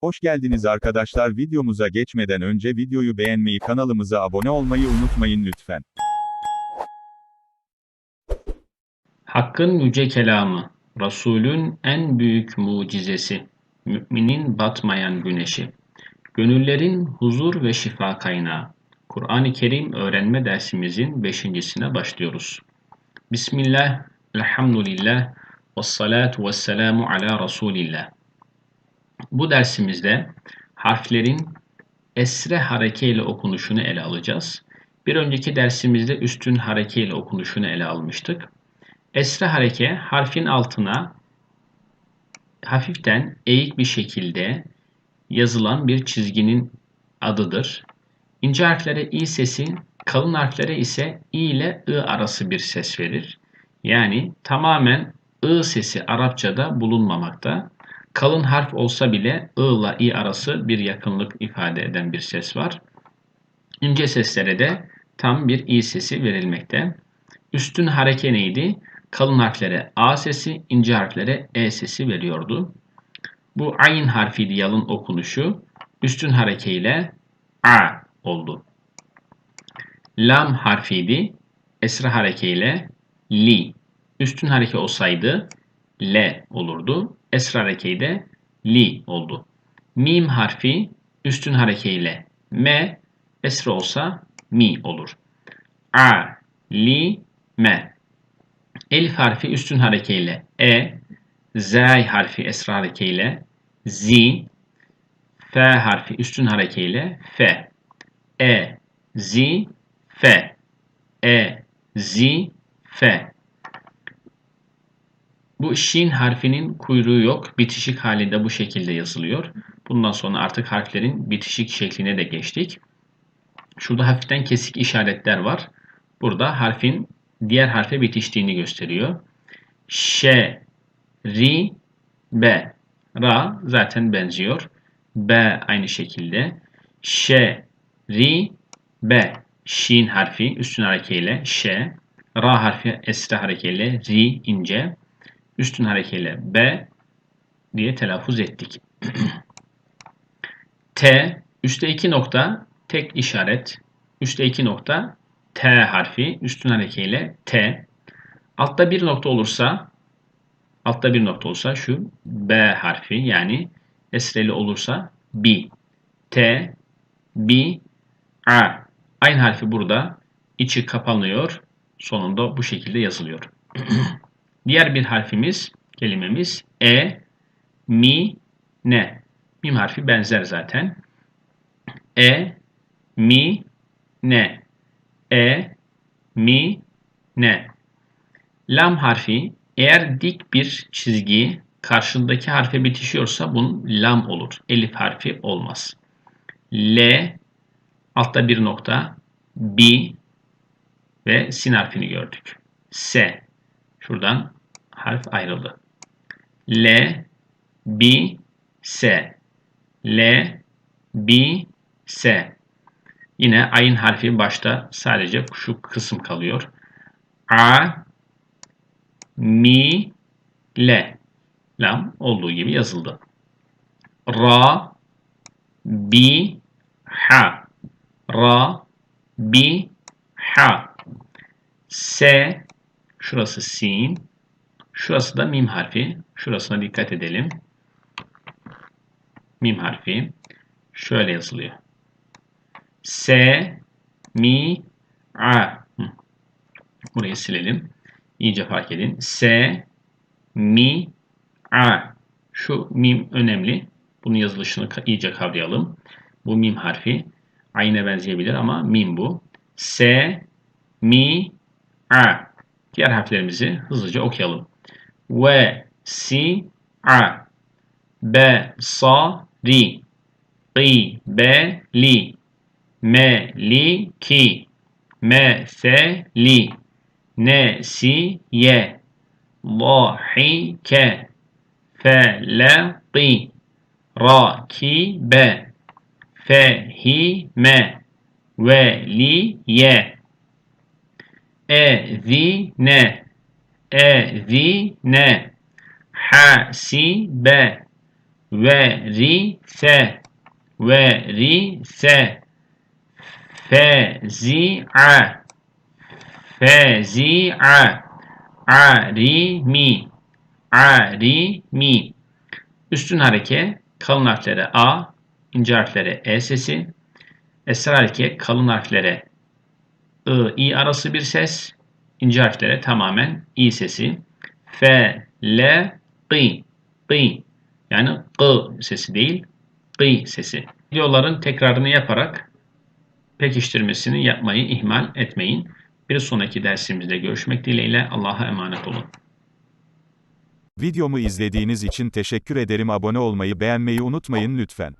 Hoş geldiniz arkadaşlar videomuza geçmeden önce videoyu beğenmeyi kanalımıza abone olmayı unutmayın lütfen. Hakkın yüce kelamı, Resulün en büyük mucizesi, müminin batmayan güneşi, gönüllerin huzur ve şifa kaynağı. Kur'an-ı Kerim öğrenme dersimizin beşincisine başlıyoruz. Bismillah, elhamdülillah, ve salatu ve selamu ala Resulillah. Bu dersimizde harflerin esre harekeyle okunuşunu ele alacağız. Bir önceki dersimizde üstün harekeyle okunuşunu ele almıştık. Esre hareke harfin altına hafiften eğik bir şekilde yazılan bir çizginin adıdır. İnce harflere i sesi, kalın harflere ise i ile ı arası bir ses verir. Yani tamamen ı sesi Arapçada bulunmamakta. Kalın harf olsa bile ı ile i arası bir yakınlık ifade eden bir ses var. İnce seslere de tam bir i sesi verilmekte. Üstün hareke neydi? Kalın harflere a sesi, ince harflere e sesi veriyordu. Bu ayn harfi yalın okunuşu üstün harekeyle a oldu. Lam harfiydi. Esra harekeyle li. Üstün hareke olsaydı L olurdu. Esra harekeyi de li oldu. Mim harfi üstün harekeyle M, esra olsa mi olur. A, li, me. Elif harfi üstün harekeyle E, Zay harfi esra harekeyle Z, F harfi üstün harekeyle F. E, Z, F. E, Z, F. Bu şin harfinin kuyruğu yok. Bitişik halinde bu şekilde yazılıyor. Bundan sonra artık harflerin bitişik şekline de geçtik. Şurada hafiften kesik işaretler var. Burada harfin diğer harfe bitiştiğini gösteriyor. Ş, ri, b. Ra zaten benziyor. B aynı şekilde. Ş, ri, b. Şin harfi üstün harekeyle ş. Ra harfi esre harekeyle ri ince üstün harekeyle B diye telaffuz ettik. T, üstte iki nokta, tek işaret, üstte iki nokta, T harfi, üstün harekeyle T. Altta bir nokta olursa, altta bir nokta olursa şu B harfi yani esreli olursa B. T, B, A. Aynı harfi burada içi kapanıyor, sonunda bu şekilde yazılıyor. Diğer bir harfimiz, kelimemiz e, mi, ne. Mim harfi benzer zaten. E, mi, ne. E, mi, ne. Lam harfi eğer dik bir çizgi karşındaki harfe bitişiyorsa bunun lam olur. Elif harfi olmaz. L, altta bir nokta, B ve sin harfini gördük. S. Şuradan harf ayrıldı. L, B, S. L, B, S. Yine ayın harfi başta sadece şu kısım kalıyor. A, mi, L. Lam olduğu gibi yazıldı. Ra, bi, ha. Ra, bi, ha. S, şurası sin, Şurası da mim harfi. Şurasına dikkat edelim. Mim harfi. Şöyle yazılıyor. S, mi, a. Burayı silelim. İyice fark edin. S, mi, a. Şu mim önemli. Bunun yazılışını iyice kavrayalım. Bu mim harfi. Aynı benzeyebilir ama mim bu. S, mi, a. Diğer harflerimizi hızlıca okuyalım ve si a. Be sa ri i be li me li ki evine hasibe verise verise fezi'a fezi'a arimi arimi üstün hareke kalın harflere a ince harflere e sesi. Esra hareke kalın harflere ı i arası bir ses ince harflere tamamen i sesi fe le qi qi yani q sesi değil qi sesi. Videoların tekrarını yaparak pekiştirmesini yapmayı ihmal etmeyin. Bir sonraki dersimizde görüşmek dileğiyle Allah'a emanet olun. Videomu izlediğiniz için teşekkür ederim. Abone olmayı, beğenmeyi unutmayın lütfen.